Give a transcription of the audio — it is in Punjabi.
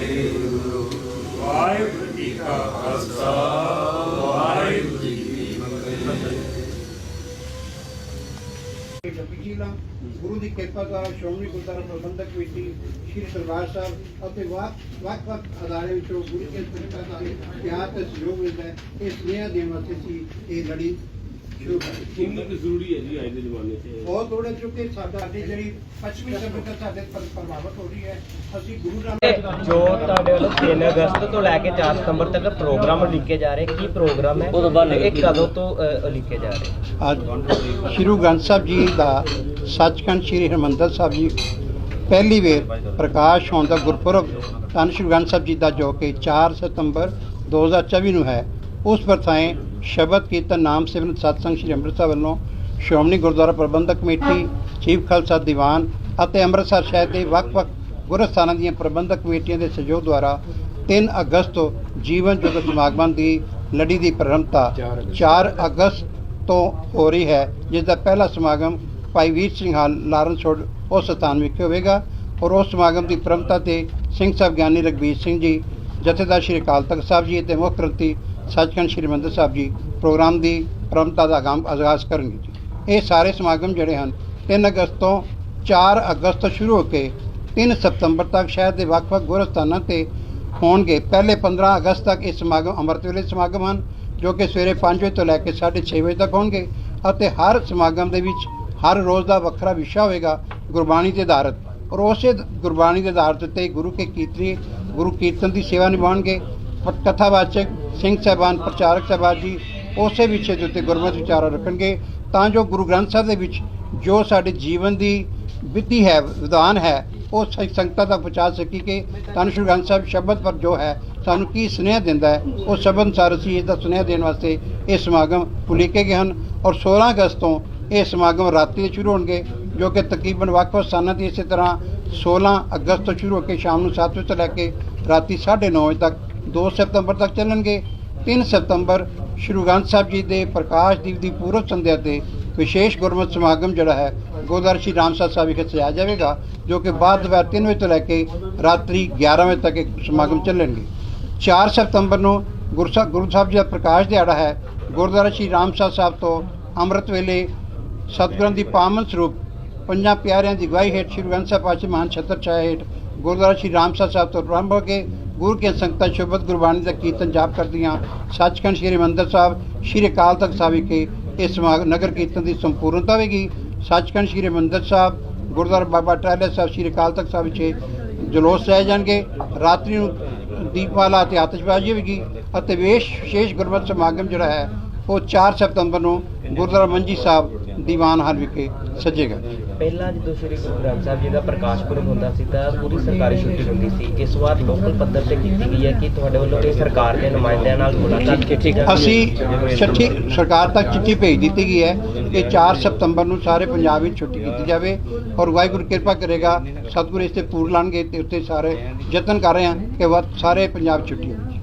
ਵਾਹਿਗੁਰੂ ਵਾਹਿਗੁਰੂ ਜੀ ਕਾ ਖਾਲਸਾ ਵਾਹਿਗੁਰੂ ਜੀ ਕੀ ਫਤਿਹ ਜੀ ਦਾ ਗੁਰੂ ਦੀ ਕਿਰਪਾ ਨਾਲ ਸ਼੍ਰੋਮਣੀ ਗੁਰਦੁਆਰਾ ਪ੍ਰਬੰਧਕ ਕਮੇਟੀ ਸ਼੍ਰੀ ਸਰਦਾਰ ਸਾਹਿਬ ਅਤੇ ਵੱਖ ਵੱਖ ਅਦਾਰੇ ਵਿੱਚੋਂ ਗੁਰੂ ਦੀ ਕਿਰਪਾ ਨਾਲ ਪਿਆਰ ਤੇ ਸਹਿਯੋਗ ਮਿਲਦਾ ਇਸ ਨਿਆਂ ਦੇ ਵਾਸਤੇ ਸੀ ਇਹ ਲੜੀ ਕਿੰਨੀ ਕੁ ਜ਼ਰੂਰੀ ਹੈ ਜੀ ਅੱਜ ਦੇ ਜ਼ਮਾਨੇ 'ਚ। ਬਹੁਤ ਥੋੜੇ ਚੁੱਕੇ ਸਾਡਾ ਸਾਡੀ ਜਿਹੜੀ ਪੱਛਮੀ ਸਭਿਅਤਾ ਸਾਡੇ ਪਰ ਪ੍ਰਭਾਵਿਤ ਹੋ ਰਹੀ ਹੈ। ਅਸੀਂ ਗੁਰੂ ਨਾਨਕ ਜੋ ਤੁਹਾਡੇ ਵੱਲੋਂ 3 ਅਗਸਤ ਤੋਂ ਲੈ ਕੇ 4 ਸਤੰਬਰ ਤੱਕ ਪ੍ਰੋਗਰਾਮ ਲਿਖੇ ਜਾ ਰਹੇ ਕੀ ਪ੍ਰੋਗਰਾਮ ਹੈ? ਤੇ ਇਹ ਕਦੋਂ ਤੋਂ ਅ, ਲਿਖੇ ਜਾ ਰਹੇ? ਅੱਜ ਸ਼੍ਰੀ ਗ੍ਰੰਥ ਸਾਹਿਬ ਜੀ ਦਾ ਸੱਚਖੰਡ ਸ਼੍ਰੀ ਹਰਿਮੰਦਰ ਸਾਹਿਬ ਜੀ ਪਹਿਲੀ ਵੇਰ ਪ੍ਰਕਾਸ਼ ਹੋਣ ਦਾ ਗੁਰਪੁਰਬ ਧੰਨ ਸ਼੍ਰੀ ਗੁਰੂ ਗ੍ਰੰਥ ਸਾਹਿਬ ਜੀ ਦਾ ਜੋ ਕਿ 4 ਸਤੰਬਰ 2024 ਨੂੰ ਹੈ। ਉਸ ਪਰਥਾਏ ਸ਼ਬਦ ਕੀਰਤਨ ਨਾਮ ਸਿਮਰਨ ਸਤਸੰਗ ਸ਼੍ਰੀ ਅੰਮ੍ਰਿਤਸਰ ਵੱਲੋਂ ਸ਼੍ਰੋਮਣੀ ਗੁਰਦੁਆਰਾ ਪ੍ਰਬੰਧਕ ਕਮੇਟੀ, ਚੀਫ ਖਾਲਸਾ ਦੀਵਾਨ ਅਤੇ ਅੰਮ੍ਰਿਤਸਰ ਸ਼ਹਿਰ ਦੇ ਵੱਖ-ਵੱਖ ਗੁਰਸਥਾਨਾਂ ਦੀਆਂ ਪ੍ਰਬੰਧਕ ਕਮੇਟੀਆਂ ਦੇ ਸਹਿਯੋਗ ਦੁਆਰਾ 3 ਅਗਸਤ ਤੋਂ ਜੀਵਨ ਜੁਗਤ ਸਮਾਗਮਾਂ ਦੀ ਲੜੀ ਦੀ ਪ੍ਰਾਰੰਭਤਾ 4 ਅਗਸਤ ਤੋਂ ਹੋ ਰਹੀ ਹੈ, ਜਿਸ ਦਾ ਪਹਿਲਾ ਸਮਾਗਮ Bhai Vir Singh hall Lawrence Road ਉਸ ਸਥਾਨ ਵਿਖੇ ਹੋਵੇਗਾ ਔਰ ਉਸ ਸਮਾਗਮ ਦੀ ਪ੍ਰਮਤਾ ਤੇ ਸਿੰਘ ਸਾਹਿਬ ਗਿਆਨੀ ਰਗਵੀਰ ਸਿੰਘ ਜੀ, ਜਥੇਦਾਰ ਸ਼੍ਰੀ ਅਕਾਲ ਤਖਤ ਸਾਹਿਬ ਜੀ ਅਤੇ ਮੁੱਖ ਗ੍ਰੰਥੀ ਸੱਚਖੰਡ ਸ਼੍ਰੀ ਮੰਦਰ ਸਾਹਿਬ ਜੀ ਪ੍ਰੋਗਰਾਮ ਦੀ ਪ੍ਰਮਤਾ ਦਾ ਆਗਾਮ ਆਗਾਜ਼ ਕਰਨਗੇ ਜੀ। ਇਹ ਸਾਰੇ ਸਮਾਗਮ ਜਿਹੜੇ ਹਨ 3 ਅਗਸਤ ਤੋਂ 4 ਅਗਸਤ ਤੋਂ ਸ਼ੁਰੂ ਹੋ ਕੇ 3 ਸਤੰਬਰ ਤੱਕ ਸ਼ਹਿਰ ਦੇ ਵੱਖ-ਵੱਖ ਗੁਰਸਥਾਨਾਂ ਤੇ ਹੋਣਗੇ। ਪਹਿਲੇ 15 ਅਗਸਤ ਤੱਕ ਇਹ ਸਮਾਗਮ ਅੰਮ੍ਰਿਤ ਵੇਲੇ ਸਮਾਗਮ ਹਨ, ਜੋ ਕਿ ਸਵੇਰੇ 5 ਵਜੇ ਤੋਂ ਲੈ ਕੇ 6:30 ਵਜੇ ਤੱਕ ਹੋਣਗੇ ਅਤੇ ਹਰ ਸਮਾਗਮ ਦੇ ਵਿੱਚ ਹਰ ਰੋਜ਼ ਦਾ ਵੱਖਰਾ ਵਿਸ਼ਾ ਹੋਵੇਗਾ, ਗੁਰਬਾਣੀ ਤੇ ਆਧਾਰਿਤ। ਔਰ ਉਸੇ ਗੁਰਬਾਣੀ ਦੇ ਆਧਾਰਿਤ ਤੇ ਗੁਰੂ ਕੇ ਕੀਰਤਨੀ ਗੁਰੂ ਕੀਰਤਨ ਦੀ ਸੇਵਾ ਨਿਭਾਉਣਗੇ। ਕਥਾਵਾਚਕ, ਸਿੰਘ ਸਾਹਿਬਾਨ, ਪ੍ਰਚਾਰਕ ਸਾਹਿਬਾਨ ਜੀ, ਉਸੇ ਵਿਸ਼ੇ ਦੇ ਉੱਤੇ ਗੁਰਮਤਿ ਵਿਚਾਰਾ ਰੱਖਣਗੇ। ਤਾਂ ਜੋ ਗੁਰੂ ਗ੍ਰੰਥ ਸਾਹਿਬ ਦੇ ਵਿੱਚ ਜੋ ਸਾਡੇ ਜੀਵਨ ਦੀ ਵਿਧੀ ਹੈ, ਵਿਧਾਨ ਹੈ, ਉਹ ਸ- ਸੰਗਤਾਂ ਤੱਕ ਪਹੁੰਚਾ ਸਕੀ ਕਿ ਧੰਨ ਸ਼੍ਰੀ ਗ੍ਰੰਥ ਸਾਹਿਬ ਸ਼ਬਦ ਪਰ ਜੋ ਹੈ, ਸਾਨੂੰ ਕੀ ਸੁਨੇਹਾ ਦਿੰਦਾ ਹੈ, ਉਹ ਸ਼ਬਦ ਅਨੁਸਾਰ ਅਸੀਂ ਇਸ ਦਾ ਸੁਨੇਹਾ ਦੇਣ ਵਾਸਤੇ ਇਹ ਸਮਾਗਮ ਉਲੀਕੇ ਗਏ ਹਨ ਔਰ 16 ਅਗਸਤ ਤੋਂ ਇਹ ਸਮਾਗਮ ਰਾਤੀ ਦੇ ਸ਼ੁਰੂ ਹੋਣਗੇ, ਜੋ ਕਿ ਤਕਰੀਬਨ ਵੱਖ-ਵੱਖ ਸਥਾਨਾਂ ਤੇ ਇਸੇ ਤਰ੍ਹਾਂ 16 ਅਗਸਤ ਤੋਂ ਸ਼ੁਰੂ ਹੋ ਕੇ ਸ਼ਾਮ ਨੂੰ 7 ਵਜੇ ਤੋਂ ਲੈ ਕੇ ਰਾਤੀ 9:30 ਵਜੇ ਤੱਕ 2 ਸਤੰਬਰ ਤੱਕ ਚੱਲਣਗੇ। 3 ਸਤੰਬਰ ਸ਼੍ਰੀ ਗ੍ਰੰਥ ਸਾਹਿਬ ਜੀ ਦੇ ਪ੍ਰਕਾਸ਼ ਦਿਵਸ ਦੀ ਪੂਰਵ ਸੰਧਿਆ ਤੇ ਵਿਸ਼ੇਸ਼ ਗੁਰਮਤਿ ਸਮਾਗਮ ਜਿਹੜਾ ਹੈ ਗੁਰਦੁਆਰਾ ਸ਼੍ਰੀ ਰਾਮਸਰ ਸਾਹਿਬ ਵਿਖੇ ਸਜਾਇਆ ਜਾਵੇਗਾ, ਜੋ ਕਿ ਬਾਅਦ ਦੁਪਹਿਰ 3 ਵਜੇ ਤੋਂ ਲੈ ਕੇ ਰਾਤਰੀ 11 ਵਜੇ ਤੱਕ ਇਹ ਸਮਾਗਮ ਚੱਲਣਗੇ। 4 ਸਤੰਬਰ ਨੂੰ ਗੁਰੂ ਗੁਰੂ ਸਾਹਿਬ ਜੀ ਦਾ ਪ੍ਰਕਾਸ਼ ਦਿਹਾੜਾ ਹੈ। ਗੁਰਦੁਆਰਾ ਸ਼੍ਰੀ ਰਾਮਸਰ ਸਾਹਿਬ ਤੋਂ ਅੰਮ੍ਰਿਤ ਵੇਲੇ ਸਤਿਗੁਰਾਂ ਦੀ ਪਾਵਨ ਸਰੂਪ, ਪੰਜਾਂ ਪਿਆਰਿਆਂ ਦੀ ਗਵਾਹੀ ਹੇਠ ਸ਼੍ਰੀ ਗ੍ਰੰਥ ਸਾਹਿਬ ਪਾਤਸ਼ਾਹ ਮਹਾਨ ਛਤਰ ਛਾਇਆ ਹੇਠ ਗੁਰਦੁਆਰਾ ਸ਼੍ਰੀ ਰਾਮਸਰ ਸਾਹਿਬ ਤੋਂ ਪ੍ਰਾਰੰਭ ਹੋ ਕੇ ਗੁਰੂ ਕੇ ਸੰਗਤਾਂ ਸ਼ੁਭਤ ਗੁਰਬਾਣੀ ਦਾ ਕੀਰਤਨ ਜਾਪ ਕਰਦੀਆਂ। ਸੱਚਖੰਡ ਸ਼੍ਰੀ ਮੰਦਰ ਸਾਹਿਬ, ਸ਼੍ਰੀ ਅਕਾਲ ਤਖਤ ਸਾਹਿਬ ਵਿਖੇ ਇਸ ਸਮਾਗਮ ਨਗਰ ਕੀਰਤਨ ਦੀ ਸੰਪੂਰਨਤਾ ਹੋਵੇਗੀ ਸੱਚਖੰਡ ਸ਼੍ਰੀ ਮੰਦਰ ਸਾਹਿਬ, ਗੁਰਦੁਆਰਾ ਬਾਬਾ ਟਾਹਲੀ ਸਾਹਿਬ, ਸ਼੍ਰੀ ਅਕਾਲ ਤਖਤ ਸਾਹਿਬ ਵਿਖੇ ਜਲੋਸ ਸਹਿ ਜਾਣਗੇ। ਰਾਤਰੀ ਨੂੰ ਦੀਪਮਾਲਾ ਤੇ ਆਤਿਸ਼ਬਾਜ਼ੀ ਹੋਵੇਗੀ ਅਤੇ ਵਿਸ਼ੇਸ਼ ਵਿਸ਼ੇਸ਼ ਗੁਰਮਤਿ ਸਮਾਗਮ ਜਿਹੜਾ ਹੈ, ਉਹ 4 ਸਤੰਬਰ ਨੂੰ ਗੁਰਦੁਆਰਾ ਮੰਜੀ ਸਾਹਿਬ ਦੀਵਾਨ ਹਾਲ ਵਿਖੇ ਸਜੇਗਾ। ਪਹਿਲਾਂ ਜਦੋਂ ਸ੍ਰੀ ਗੁਰੂ ਗ੍ਰੰਥ ਸਾਹਿਬ ਜੀ ਦਾ ਪ੍ਰਕਾਸ਼ ਪੁਰਬ ਹੁੰਦਾ ਸੀ ਤਾਂ ਪੂਰੀ ਸਰਕਾਰੀ ਛੁੱਟੀ ਹੁੰਦੀ ਸੀ। ਇਸ ਵਾਰ ਲੋਕਲ ਪੱਧਰ ਤੇ ਕੀਤੀ ਗਈ ਹੈ ਕਿ ਤੁਹਾਡੇ ਵੱਲੋਂ ਕੋਈ ਸਰਕਾਰ ਦੇ ਨੁਮਾਇੰਦਿਆਂ ਨਾਲ ਮੁਲਾਕਾਤ ਕੀਤੀ ਗਈ ਅਸੀਂ ਚਿੱਠੀ ਸਰਕਾਰ ਤੱਕ ਚਿੱਠੀ ਭੇਜ ਦਿੱਤੀ ਗਈ ਹੈ ਕਿ 4 ਸਤੰਬਰ ਨੂੰ ਸਾਰੇ ਪੰਜਾਬ ਵਿੱਚ ਛੁੱਟੀ ਕੀਤੀ ਜਾਵੇ ਔਰ ਵਾਹਿਗੁਰੂ ਕਿਰਪਾ ਕਰੇਗਾ ਸਤਿਗੁਰੂ ਇਸ ਤੇ ਪੂਰ ਲਾਣਗੇ ਤੇ ਉੱਤੇ ਸਾਰੇ ਯਤਨ ਕਰ ਰਹੇ ਹਾਂ ਕਿ ਸਾਰੇ ਪੰਜਾਬ ਛੁੱਟੀ ਹੋਵੇ।